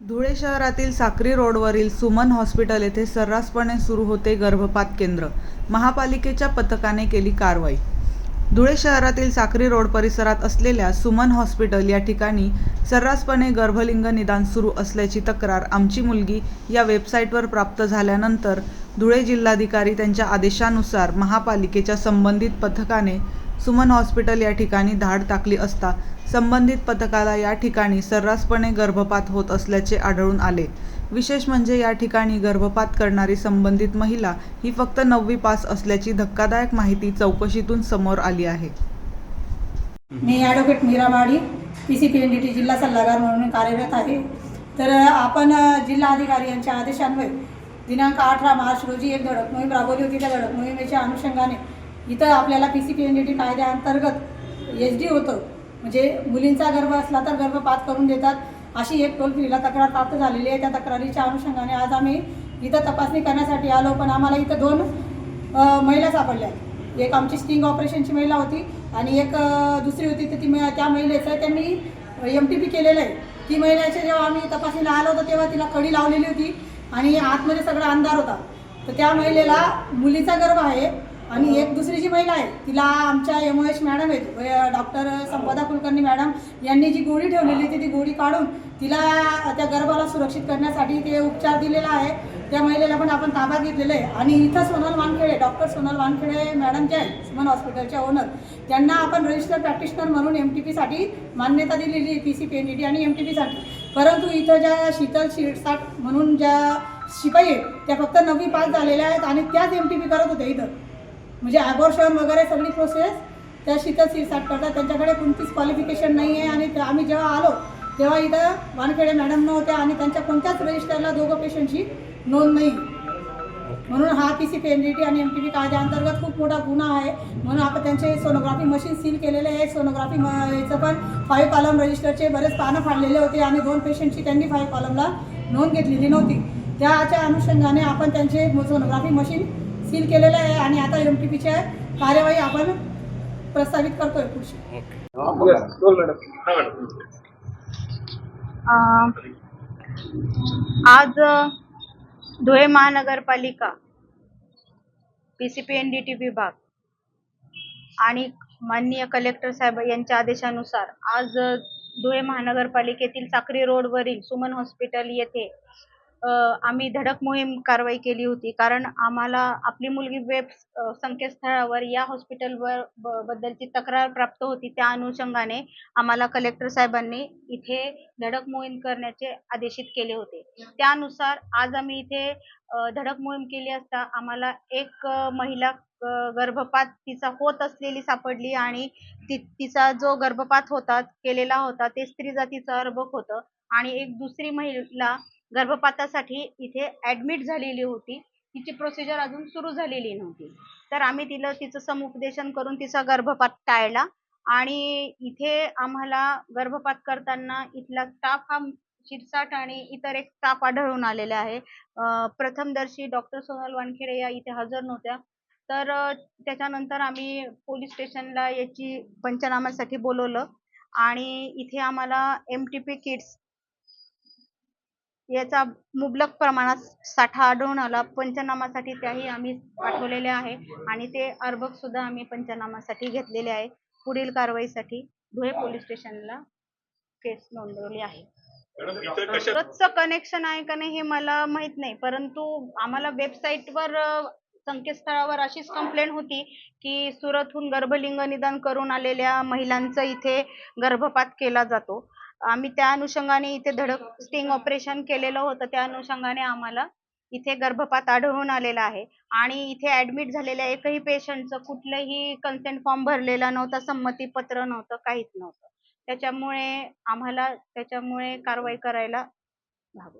धुळे शहरातील साक्री रोडवरील सुमन हॉस्पिटल येथे सर्रासपणे सुरू होते गर्भपात केंद्र. महापालिकेच्या पथकाने केली कारवाई. धुळे शहरातील साक्री रोड परिसरात असलेल्या सुमन हॉस्पिटल या ठिकाणी सर्रासपणे गर्भलिंग निदान सुरू असल्याची तक्रार आमची मुलगी या वेबसाईटवर प्राप्त झाल्यानंतर धुळे जिल्हाधिकारी त्यांच्या आदेशानुसार महापालिकेच्या संबंधित पथकाने सुमन हॉस्पिटल या ठिकाणी धाड टाकली असता संबंधित पथकाला या ठिकाणी सर्रासपणे गर्भपात होत असल्याचे आढळून आले. विशेष म्हणजे या ठिकाणी गर्भपात करणारी संबंधित महिला ही फक्त नववी पास असल्याची धक्कादायक माहिती चौकशीतून समोर आली आहे. मी advocate Mirabadi P C P N D T जिल्हा सल्लागार म्हणून कार्यरत आहे. तर आपण जिल्हा जिल्हाधिकारी यांच्या आदेशान्वये दिनांक अठरा मार्च रोजी एक धडक मोहीम राबवली होती. त्या धडक मोहिमेच्या अनुषंगाने इथं आपल्याला P C P N D T कायद्याअंतर्गत एच डी होतं. म्हणजे मुलींचा गर्भ असला तर गर्भपात करून देतात. अशी एक टोल फ्रीला तक्रार प्राप्त झालेली आहे. त्या तक्रारीच्या अनुषंगाने आज आम्ही इथं तपासणी करण्यासाठी आलो पण आम्हाला इथं दोन महिला सापडल्या एक आमची स्टिंग ऑपरेशनची महिला होती आणि एक दुसरी होती. तर ती म- त्या महिलेचं त्यांनी एम टी पी केलेलं आहे. ती महिलेचे जेव्हा आम्ही तपासणीला आलो होतो तेव्हा तिला कडी लावलेली होती आणि आतमध्ये सगळा अंधार होता. तर त्या महिलेला मुलीचा गर्भ आहे. आणि एक दुसरी जी महिला आहे. तिला आमच्या एम ओ एच मॅडम आहेत. डॉक्टर संपदा कुलकर्णी मॅडम यांनी जी गोळी ठेवलेली होती ती गोळी काढून तिला त्या गर्भाला सुरक्षित करण्यासाठी ते उपचार दिलेला आहे. त्या महिलेला पण आपण ताब्यात घेतलेलं आहे. आणि इथं सोनल वानखेडे डॉक्टर सोनल वानखेडे मॅडम जे आहेत सुमन हॉस्पिटलच्या ओनर त्यांना आपण रजिस्टर प्रॅक्टिशनर म्हणून एम टी पीसाठी मान्यता दिलेली P C P N D T आणि एम टी पीसाठी परंतु इथं ज्या शीतल शिरसाट म्हणून ज्या शिपाई आहेत त्या फक्त नववी पास झालेल्या आहेत आणि त्याच एम टी पी करत होत्या इथं. म्हणजे ॲबॉर्शन वगैरे सगळी प्रोसेस त्या शीतल शिरसाट करतात. त्यांच्याकडे कोणतीच क्वालिफिकेशन नाही आहे आणि ते- आम्ही जेव्हा आलो तेव्हा इथं वानखेडे मॅडम नव्हत्या आणि त्यांच्या कोणत्याच रजिस्टरला दोघं पेशंटची नोंद नाही. म्हणून हा P C P N D T आणि एम टी पी कायद्याअंतर्गत खूप मोठा गुन्हा आहे. म्हणून आपण त्यांचे सोनोग्राफी मशीन सील केलेले आहे. सोनोग्राफी म याचं पण फाईव्ह कॉलम रजिस्टरचे बरेच पानं फाडलेले होते आणि दोन पेशंटची त्यांनी फाईव्ह कॉलमला नोंद घेतलेली नव्हती. त्याच्या अनुषंगाने आपण त्यांचे सोनोग्राफी मशीन सील केलेलं आहे आणि आता एम टी पीच्या कार्यवाही आपण प्रस्तावित करतोय पुढची. आज धुळे महानगरपालिका P C P N D T विभाग आणि माननीय कलेक्टर साहेब यांच्या आदेशानुसार आज धुळे महानगरपालिकेतील साक्री रोडवरील सुमन हॉस्पिटल येथे आम्ही धडक मोहीम कारवाई केली होती. कारण आम्हाला आपली मुलगी वेब संकेतस्थळावर या हॉस्पिटलवर ब- बद्दलची तक्रार प्राप्त होती. त्या अनुषंगाने आम्हाला कलेक्टर साहेबांनी इथे धडक मोहीम करण्याचे आदेशित केले होते. त्यानुसार आज आम्ही इथे धडक मोहीम केली असता आम्हाला एक महिला गर्भपात तिचा होत असलेली सापडली आणि ति तिचा जो गर्भपात होता केलेला होता ते स्त्री जातीचं अर्भक होतं. आणि एक दुसरी महिला गर्भपातासाठी इथे ॲडमिट झालेली होती. तिची प्रोसिजर अजून सुरू झालेली नव्हती. तर आम्ही तिला तिचं समुपदेशन करून तिचा गर्भपात टाळला. आणि इथे आम्हाला गर्भपात करताना इथला स्टाफ हा शिरसाट आणि इतर एक स्टाफ आढळून आलेले आहे. प्रथमदर्शी डॉक्टर सोनल वानखेडे या इथे हजर नव्हत्या. तर त्याच्यानंतर आम्ही पोलीस स्टेशनला याची पंचनाम्यासाठी बोलवलं. आणि इथे आम्हाला एम टी पी किट्स याचा मुबलक प्रमाणात साठा आढळून आला. पंचनामासाठी त्याही आम्ही पाठवलेले आहे आणि ते अर्भक सुद्धा आम्ही पंचनामासाठी घेतलेले आहे. पुढील कारवाईसाठी धुळे पोलीस स्टेशनला केस नोंदवली आहे. कनेक्शन आहे का नाही हे मला माहीत नाही. परंतु आम्हाला वेबसाईटवर संकेतस्थळावर अशीच कंप्लेंट होती की सुरतहून गर्भलिंग निदान करून आलेल्या महिलांचा इथे गर्भपात केला जातो. आम्ही त्या अनुषंगाने इथे धडक स्टिंग ऑपरेशन केलेलं होतं. त्या अनुषंगाने आम्हाला इथे गर्भपात आढळून आलेला आहे. आणि इथे ऍडमिट झालेल्या एकही पेशंटचं कुठलंही कन्सेंट फॉर्म भरलेला नव्हता संमती पत्र नव्हतं काहीच नव्हतं. त्याच्यामुळे आम्हाला त्याच्यामुळे कारवाई करायला भाग